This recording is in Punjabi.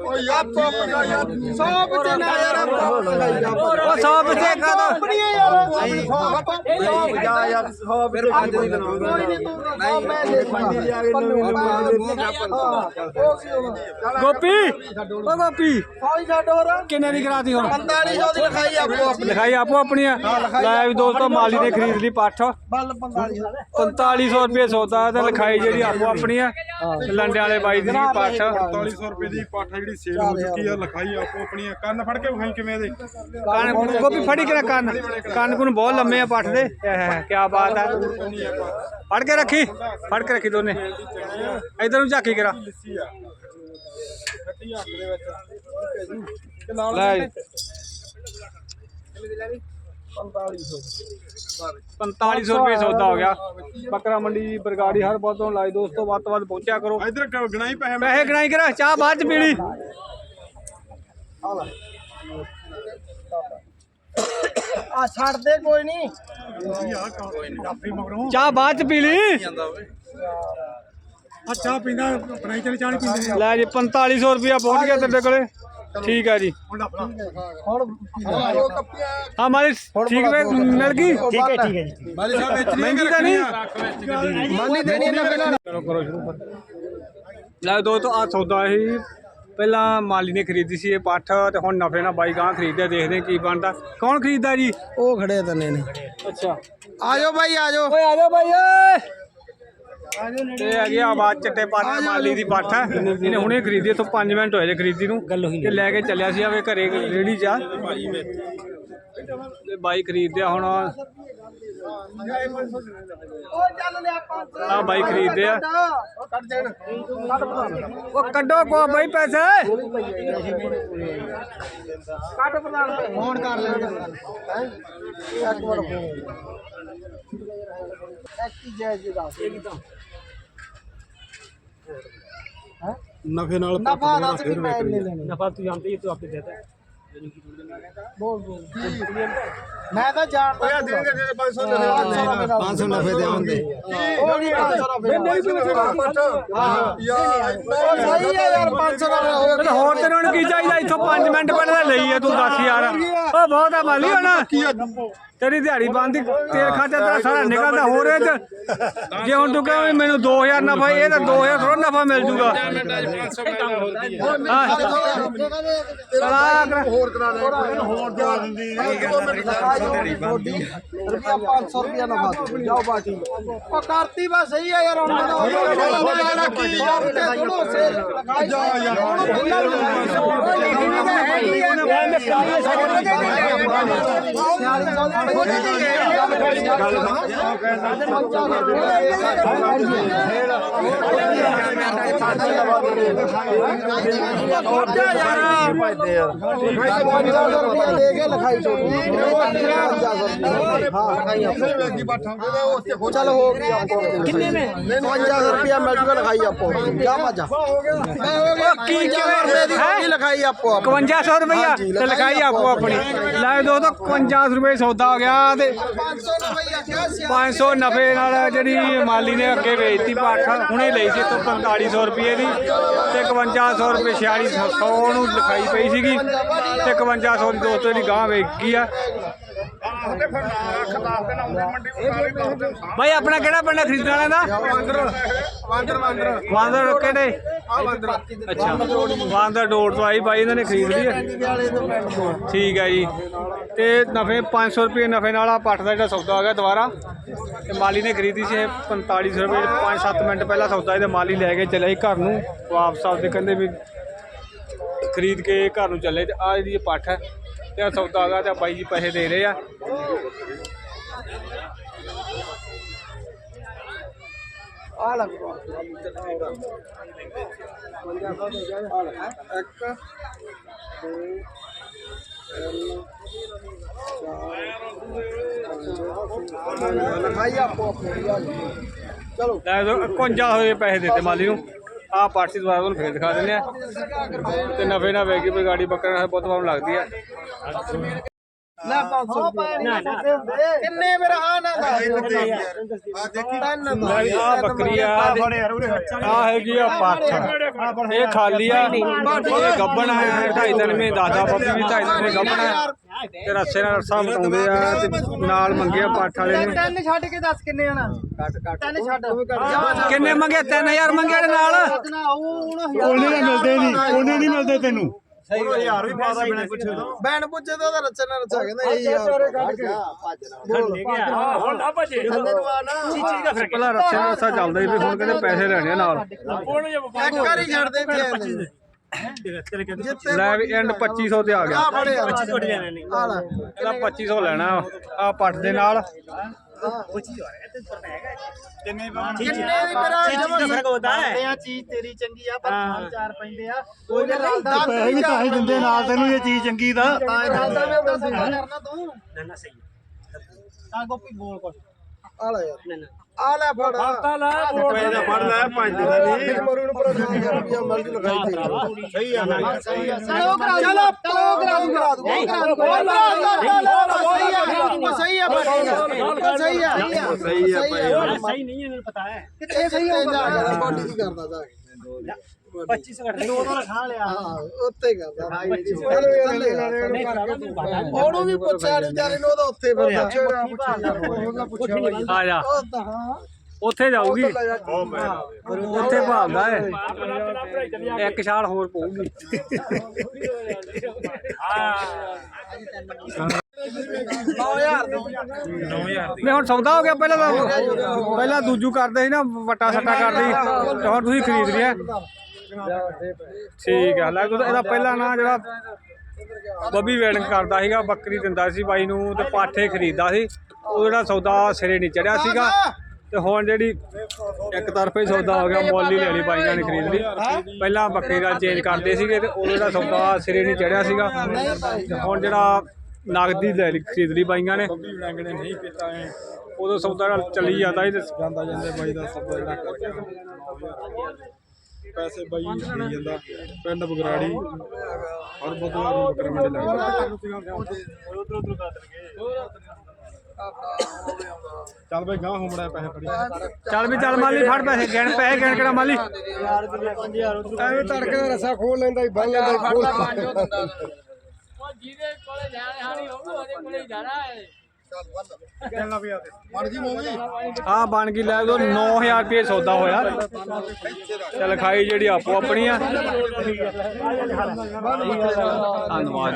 ਓ ਯਾਰ ਚੁੱਪ ਜਾ ਯਾਰ ਸੌ ਤੇ ਨਾ ਯਾਰ ਉਹ ਸੌ ਪਿੱਛੇ ਕਾ ਦੋ ਆਪਣੀ ਯਾਰ ਜਾ ਯਾਰ ਸੌ ਫਿਰ ਪੰਜ ਨਹੀਂ ਨਹੀਂ ਮੈਂ ਦੇ ਮੰਡੀ ਜਾ ਕੇ ਗੋਪੀ ਉਹ ਗੋਪੀ ਫੌਜ ਦਾ ਡੋਰ ਕਿੰਨੇ ਦੀ ਕਰਾਤੀ ਹੁਣ? 4500 ਦੀ ਲਿਖਾਈ ਆਪੋ ਆਪਣੀ। ਲਿਖਾਈ ਆਪੋ ਆਪਣੀਆਂ ਲੈ ਵੀ ਦੋਸਤੋ ਮਾਲੀ ਨੇ ਖਰੀਦ ਲਈ ਪੱਠ। ਬੱਲ 4500 4500 ਰੁਪਏ ਸੌਦਾ ਤੇ ਲਿਖਾਈ ਜਿਹੜੀ ਆਪੋ ਆਪਣੀ ਆ। ਲੰਡਿਆਂ ਵਾਲੇ ਬਾਈ ਦੀ ਪੱਠ। 4500 ਰੁਪਏ ਦੀ ਪਾਠਾ ਜਿਹੜੀ ਸੇਲ ਹੋ ਚੁੱਕੀ ਆ ਲਿਖਾਈ ਆਪੋ ਆਪਣੀਆਂ ਕੰਨ ਫੜ ਕੇ ਵਿਖਾਈ ਕਿਵੇਂ ਇਹਦੇ ਕੰਨ ਗੋਪੀ ਫੜੀ ਕੇ ਰੱਖ ਕੰਨ ਕੰਨ ਕੁਨ ਬਹੁਤ ਲੰਮੇ ਆ ਪੱਠ ਦੇ ਕੀ ਬਾਤ ਹੈ ਫੜ ਕੇ ਰੱਖੀ ਫੜ ਕੇ ਰੱਖੀ ਦੋਨੇ ਇਧਰ ਨੂੰ ਝਾਕੀ ਕਰਾ ਲੈ 4500 ਰੁਪਏ ਸੌਦਾ ਹੋ ਗਿਆ। ਬੱਕਰਾ ਮੰਡੀ ਬਰਗਾੜੀ ਹਰ ਬਾਤੋਂ ਲਾਈ ਦੋਸਤੋ ਵੱਧ ਤੋਂ ਵੱਧ ਪਹੁੰਚਿਆ ਕਰੋ। ਇਧਰ ਗਣਾਈ ਪੈਸੇ ਪੈਸੇ ਗਣਾਈ ਕਰਾ ਚਾਹ ਬਾਅਦ ਚ ਪੀਣੀ। ਆ ਛੱਡ ਦੇ ਕੋਈ ਨਹੀਂ ਚਾਹ ਬਾਅਦ ਚ ਪੀ ਲਈ ਅੱਛਾ ਪੀਂਦਾ ਬਣਾਈ ਚਲੇ ਚਾਣੀ ਪੀਂਦੇ। ਲੈ ਜੀ 4500 ਰੁਪਿਆ ਪਹੁੰਚ ਗਿਆ ਤੇਰੇ ਕੋਲੇ। ਠੀਕ ਆ ਜੀ। ਹੁਣ ਹਾਂ। ਮਾਲੀ ਠੀਕ ਵੇ ਮਿਲ ਗਈ? ਠੀਕ ਹੈ ਠੀਕ ਹੈ ਜੀ ਮਾਲੀ ਸਾਹਿਬ ਵਿੱਚ ਮਹਿੰਗੀ ਤਾਂ ਨਹੀਂ? ਮੰਨੀ ਦੇਣੀ ਇਹਨਾਂ ਪਹਿਲਾਂ ਚਲੋ ਕਰੋ ਸ਼ੁਰੂ ਲੈ ਦੋਸਤੋ ਆ ਸੌਦਾ ਸੀ। ਪਹਿਲਾਂ ਮਾਲੀ ਨੇ ਖਰੀਦੀ ਸੀ ਇਹ ਪੱਠ ਤੇ ਹੁਣ ਨਫੇ ਨਾਲ ਬਾਈ ਗਾਂ ਖਰੀਦਦੇ ਦੇਖਦੇ ਹਾਂ ਕੀ ਬਣਦਾ। ਕੌਣ ਖਰੀਦਦਾ ਜੀ? ਉਹ ਖੜੇ ਤਨੇ ਨੇ ਅੱਛਾ। ਆਜੋ ਭਾਈ ਆਜੋ ਓਏ ਆ ਜਾ ਬਾਈ ਓਏ! ਤੇ ਹੈਗੀ ਆ ਆਵਾਜ਼ ਚੱਟੇ ਪਾਸੇ ਮਾਲੀ ਦੀ ਪੱਠ ਹੈ। ਇਹਨੇ ਹੁਣੇ ਖਰੀਦੀ, ਇੱਥੋਂ 5 ਮਿੰਟ ਹੋਏ ਜੇ ਖਰੀਦੀ ਨੂੰ। ਤੇ ਲੈ ਕੇ ਚੱਲਿਆ ਸੀ ਆਵੇ ਘਰੇ ਰੇੜੀ ਚ ਤੇ ਬਾਈ ਖਰੀਦਿਆ ਹੁਣ ਉਹ ਚੱਲ ਲਿਆ 500 ਆ ਬਾਈ ਖਰੀਦਦੇ ਆ ਉਹ ਕੱਢ ਦੇਣ ਕੱਢ ਪ੍ਰਧਾਨ ਉਹ ਕੱਢੋ ਕੋ ਬਾਈ ਪੈਸੇ। ਕੱਢ ਪ੍ਰਧਾਨ ਫੋਨ ਕਰ ਲੈਂਦੇ ਹੈ? ਇੱਕ ਵਾਰ ਫੋਨ ਐਕਟੀ ਜੈ ਜੀ ਦਾ। ਨਫੇ ਨਾਲ ਨਫਾ ਦੱਸ ਕਿ ਮੈਂ ਲੈਣੇ। ਨਫਾ ਤੂੰ ਜਾਣਦੀ ਤੂੰ ਆਪੇ ਦੇਤਾ ਬੋਲ ਬੋਲ ਮੈਂ ਤਾਂ ਜਾਣਦਾ ਓਏ ਦੇ ਦੇ 500 ਲੈ 500 ਨਫੇ ਦੇ ਆਉਂਦੇ ਉਹ ਨਹੀਂ 500 ਨਫੇ ਯਾਰ ਸਹੀ ਹੈ ਯਾਰ 500 ਨਫੇ ਹੋ ਤੇ ਹੋਰ ਤੈਨੂੰ ਹੁਣ ਕੀ ਚਾਹੀਦਾ? ਇੱਥੋਂ 5 ਮਿੰਟ ਪਹਿਲਾਂ ਲਈ ਆ ਤੂੰ ਦੱਸ ਯਾਰ। ਉਹ ਬਹੁਤ ਆ ਮਾਲੀ ਹੁਣ ਤੇਰੀ ਦਿਹਾੜੀ ਬੰਦੀ ਤੇਲ ਖਾਤੇ ਤੇਰਾ ਸਾਰਾ ਨਿਕਲਦਾ ਹੋ ਰਿਹਾ ਚ। ਜੇ ਹੁਣ ਤੂੰ ਕਹੇ ਵੀ ਮੈਨੂੰ 2000 ਨਫਾ ਇਹ ਤਾਂ 2000 ਥੋੜਾ ਨਫਾ ਮਿਲ ਜੂਗਾ। ਹਾਂ। ਕਰ। ਹੋਰ ਕਰਾ ਦੇ ਹੋਰ ਦਵਾ ਦਿੰਦੀ ਰੁਪਿਆ 500 ਰੁਪਿਆ ਨਫਾ ਜਾਓ ਬਾਟੀ ਉਹ ਕਰਤੀ ਬਸ ਸਹੀ ਹੈ ਯਾਰ ਹੁਣ ਮੈਂ ਕੀ ਯਾਰ ਤੇ ਥੋੜੋ ਸੇਲ ਜਾ ਯਾਰ ਕਿੰਨੇ ਨੇ 5000 ਰੁਪਿਆ ਮਿਲ ਜੂਗਾ ਲਿਖਾਈ ਆਪੋ ਜਾ ਬਾਜਾ ਕੀ ਰੁਪਏ ਦੀ ਹੈਂ? ਰੋਟੀ ਲਿਖਾਈ ਆਪੋ 5100 ਰੁਪਇਆ ਤੇ ਲਿਖਾਈ ਆਪੋ ਆਪਣੀ ਲੈ ਦੋਸਤੋ 51 ਰੁਪਏ ਸੌਦਾ ਹੋ ਗਿਆ ਤੇ 500 ਰੁਪਇਆ ਕਿਹਾ ਸੀ 500 ਨਫੇ ਨਾਲ ਜਿਹੜੀ ਮਾਲੀ ਨੇ ਅੱਗੇ ਵੇਚਤੀ ਪਾਠ ਹੁਣੇ ਲਈ ਸੀ ਤੋਂ 4500 ਰੁਪਏ ਦੀ ਤੇ 5100 ਰੁਪਏ 4600 ਨੂੰ ਲਿਖਾਈ ਪਈ ਸੀਗੀ ਤੇ 5100 ਦੀ ਦੋਸਤੋ ਦੀ ਗਾਂ ਵੇਚ ਆ। ਭਾਈ ਆਪਣਾ ਕਿਹੜਾ ਪਿੰਡ ਖਰੀਦਣ ਵਾਲਿਆਂ ਦਾ? ਵਾਂਦਰ ਵਾਂਦਰ। ਵਾਂਦਰ ਕਿਹੜੇ? ਅੱਛਾ। ਵਾਂਦਰ ਡੋਰ ਤੋਂ ਆਈ ਬਾਈ ਇਹਨਾਂ ਨੇ ਖਰੀਦ ਲਈ ਹੈ ਠੀਕ ਹੈ ਜੀ। ਤੇ ਨਫੇ 500 ਰੁਪਏ ਨਫੇ ਨਾਲ ਆ ਪੱਠ ਦਾ ਜਿਹੜਾ ਸੌਦਾ ਹੋ ਗਿਆ ਦੁਬਾਰਾ। ਤੇ ਮਾਲੀ ਨੇ ਖਰੀਦੀ ਸੀ ਇਹ 4500 ਰੁਪਏ 5-7 ਮਿੰਟ ਪਹਿਲਾਂ ਸੌਦਾ ਇਹਦੇ ਮਾਲੀ ਲੈ ਕੇ ਚੱਲਿਆ ਸੀ ਘਰ ਨੂੰ। ਵਾਪਸ ਆਪਦੇ ਕਹਿੰਦੇ ਵੀ ਖਰੀਦ ਕੇ ਘਰ ਨੂੰ ਚੱਲੇ ਤੇ ਆ ਜਿਹੜੀ ਇਹ ਪੱਠ ਹੈ ਤੇ ਸੌਦਾ ਆ ਗਿਆ ਤੇ ਬਾਈ ਜੀ ਪੈਸੇ ਦੇ ਰਹੇ ਆ। ਆ ਲੱਗ ਇੱਕ ਲਿਖਾਈ ਆਪੋ ਆਪਣੀ ਚਲੋ। ਲੈ ਦੋ 51 ਹੋਏ ਪੈਸੇ ਦਿੱਤੇ ਮਾਲੀ ਨੂੰ। ਆਹ ਪੱਠ ਸੀ ਦੁਬਾਰਾ ਤੁਹਾਨੂੰ ਫੇਰ ਦਿਖਾ ਦਿੰਦੇ ਆ। ਤੇ ਨਫੇ ਨਾਲ ਵੇਗੀ ਵੀ ਗਾੜੀ ਬੱਕਰਾ ਬਹੁਤ ਵਾਰ ਲੱਗਦੀ ਆ। ਲੈ 500 ਰੁਪਏ। ਕਿੰਨੇ ਮੇਰਾ ਆ ਨਾ ਦਾ ਤਿੰਨ ਦਾ ਆ ਬੱਕਰੀ ਆ। ਆ ਹੈਗੀ ਆ ਪੱਠ। ਇਹ ਖਾਲੀ ਆ। ਇਹ ਗੱਬਣ ਹੈ ਢਾਈ ਦਿਨ ਮੇ ਦਾਦਾ ਬੱਬੀ ਵੀ ਢਾਈ ਦਿਨ ਮੇ ਗੱਬਣ ਹੈ ਤੇ ਰੱਸੇ ਨਾਲ ਰੱਸਾ ਬਤਾਉਂਦੇ ਆ ਤੇ ਨਾਲ ਮੰਗਿਆ ਪੱਠ ਵਾਲੇ ਨੇ। ਤਿੰਨ ਛੱਡ ਕੇ ਦੱਸ ਕਿੰਨੇ ਆਣਾ? ਕੱਟ ਕੱਟ। ਤਿੰਨ ਛੱਡ। ਕਿੰਨੇ ਮੰਗੇ? 3000 ਮੰਗੇ ਇਹਦੇ ਨਾਲ? ਉਹਨੇ ਨਹੀਂ ਮਿਲਦੇ ਨਹੀਂ। ਉਹਨੇ ਨਹੀਂ ਮਿਲਦੇ ਤੈਨੂੰ। ਬੈਣ ਪੁੱਛੇ ਤਾਂ। ਉਹਦਾ ਰੱਚਾ ਨਾ ਰੱਚਾ ਕਹਿੰਦਾ ਇਹ ਯਾਰ ਕੱਢ ਕੇ। ਪਹਿਲਾਂ ਰੱਸੇ ਨਾਲ ਰੱਸਾ ਚੱਲਦਾ ਸੀ ਵੀ ਹੁਣ ਕਹਿੰਦੇ ਪੈਸੇ ਲੈਣੇ ਆ ਨਾਲ। ਇੱਕ ਵਾਰੀ ਛੱਡ ਦੇ। ਫੇਰ ਜਿੱਤੇ ਲੈ ਵੀ ਐਂਡ 2500 ਤੇ ਆ ਗਿਆ। ਆ ਬੜੇ ਯਾਰ। ਆ ਲੈ। ਇਹਦਾ 2500 ਲੈਣਾ ਆ। ਪੱਠ ਦੇ ਨਾਲ। ਕਿੰਨੇ ਵੀ ਮੇਰਾ ਜਮਾ ਫ਼ਰਕ ਹੁੰਦਾ ਹੈ। ਆ ਚੀਜ਼ ਤੇਰੀ ਚੰਗੀ ਆ ਪਰ ਖਾਣ ਚਾਰ ਪੈਂਦੇ ਆ। ਕੋਈ ਨਾ ਪੈਸੇ ਵੀ ਤਾਂ ਦਿੰਦੇ ਨਾਲ ਤੈਨੂੰ ਇਹ ਚੀਜ਼ ਚੰਗੀ ਦਾ। ਤਾਂ ਦੱਸਦਾ ਮੈਂ ਦੱਸ ਕਰਨਾ ਤੂੰ। ਨਾ ਨਾ ਸਹੀ। ਆ ਗੋਪੀ ਬੋਲ ਕੁਛ। ਆ ਲੈ ਯਾਰ। ਆ ਲੈ ਫੜ। ਹਫਤਾ ਲੈ ਪੈਸੇ ਫੜ। ਲੈ ਪੰਜ ਦਾ ਨਹੀਂ। ਮਰੂ ਨੂੰ ਪਰ 2000 ਰੁਪਿਆ ਮਰਜ਼ੀ ਲਗਾਈ ਤੇ ਸਹੀ ਆ ਸਹੀ ਆ। ਚਲੋ ਕਰਾ ਚਲੋ ਚਲੋ ਕਰਾ ਦੂੰ ਕਰਾ ਦੂੰ। ਗੱਲ ਨਹੀਂ ਇਹਨਾਂ ਨੂੰ ਪਤਾ ਹੈ। ਕਿੱਥੇ ਸਹੀ ਆ। ਬੋਡੀ ਕੀ ਕਰਦਾ ਜਾ 25 ਘੱਟ ਨਹੀਂ। ਦੋ ਖਾ ਲਿਆ। ਹਾਂ ਉੱਤੇ ਕਰਦਾ। ਉਹਨੂੰ ਵੀ ਪੁੱਛਿਆ ਵਿਚਾਰੇ ਨੂੰ ਉਹਦਾ ਉੱਥੇ ਫਿਰਦਾ ਆ ਜਾ ਉੱਥੇ ਜਾਊਗੀ। ਉੱਥੇ ਭਾਲਦਾ ਹੈ। ਇੱਕ ਛਾਲ ਹੋਰ ਪਊਗੀ। ਹਾਂ। ਨਹੀਂ ਹੁਣ ਸੌਦਾ ਹੋ ਗਿਆ ਪਹਿਲਾਂ ਤਾਂ। ਪਹਿਲਾਂ ਦੂਜੂ ਕਰਦੇ ਸੀ ਨਾ ਵਟਾ ਸੱਟਾ ਕਰਦੇ ਸੀ। ਤੇ ਹੁਣ ਤੁਸੀਂ ਖਰੀਦ ਲਿਆ। ਠੀਕ ਆ ਲੈ ਕੋਈ ਇਹਦਾ ਪਹਿਲਾਂ ਨਾ ਜਿਹੜਾ ਬੱਬੀ ਵੇਡਿੰਗ ਕਰਦਾ ਸੀਗਾ ਬੱਕਰੀ ਦਿੰਦਾ ਸੀ ਬਾਈ ਨੂੰ ਤੇ ਪਾਠੇ ਖਰੀਦਦਾ ਸੀ। ਉਹ ਜਿਹੜਾ ਸੌਦਾ ਸਿਰੇ ਨਹੀਂ ਚੜਿਆ ਸੀਗਾ। ਤੇ ਹੁਣ ਜਿਹੜੀ ਇੱਕ ਤਰਫੇ ਸੌਦਾ ਹੋ ਗਿਆ ਮੁੱਲ ਹੀ ਲੈ ਲਈ ਬਾਈਆਂ ਨੇ ਖਰੀਦ ਲਈ। ਪਹਿਲਾਂ ਬੱਕਰੀ ਦਾ ਚੇਂਜ ਕਰਦੇ ਸੀਗੇ ਤੇ ਉਹ ਜਿਹੜਾ ਸੌਦਾ ਸਿਰੇ ਨਹੀਂ ਚੜਿਆ ਸੀਗਾ। ਤੇ ਹੁਣ ਜਿਹੜਾ ਨਗਦੀ ਲੈ ਲਈ ਖਰੀਦ ਲਈ ਬਾਈਆਂ ਨੇ। ਬੱਬੀ ਨਹੀਂ ਕੀਤਾ ਐ। ਉਦੋਂ ਸੌਦਾ ਨਾਲ ਚੱਲੀ ਜਾਂਦਾ ਸੀ ਤੇ ਜਾਂਦਾ ਜਾਂਦੇ ਬਾਈ ਦਾ ਸਭ ਜਿਹੜਾ ਕਰਕੇ ਪੈਸੇ ਬਾਈ ਦੇ ਜਾਂਦਾ। ਪਿੰਡ ਬਗਰਾੜੀ ਹਰ ਬੁੱਧਵਾਰ ਨੂੰ ਬੱਕਰੇ ਮੰਡੀ ਲੱਗਦਾ ਚੱਲ ਬਈ ਗਾਂ ਹੁਮੜਾ ਪੈਸੇ ਫੜੀ। ਚੱਲ ਵੀ ਚੱਲ ਮਾਲੀ ਫੜ ਪੈਸੇ ਗਿਣ ਪੈਸੇ ਗਿਣ ਕਿਹੜਾ ਮਾਲੀ? ਐਵੇਂ ਤੜਕੇ ਦਾ ਰਸਾ ਖੋਲ ਲੈਂਦਾ ਹੀ ਬੰਨ ਲੈਂਦਾ ਹੀ ਖੋਲ ਜਿਹਦੇ ਕੋਲੇ ਜਾਣੇ ਕੋਲੇ ਹੀ ਬਣ ਗਈ ਲੈ ਲੋ 9000 ਰੁਪਏ ਸੌਦਾ ਹੋਇਆ। ਚੱਲ ਖਾਈ ਜਿਹੜੀ ਆਪੋ ਆਪਣੀ ਆ। ਧੰਨਵਾਦ।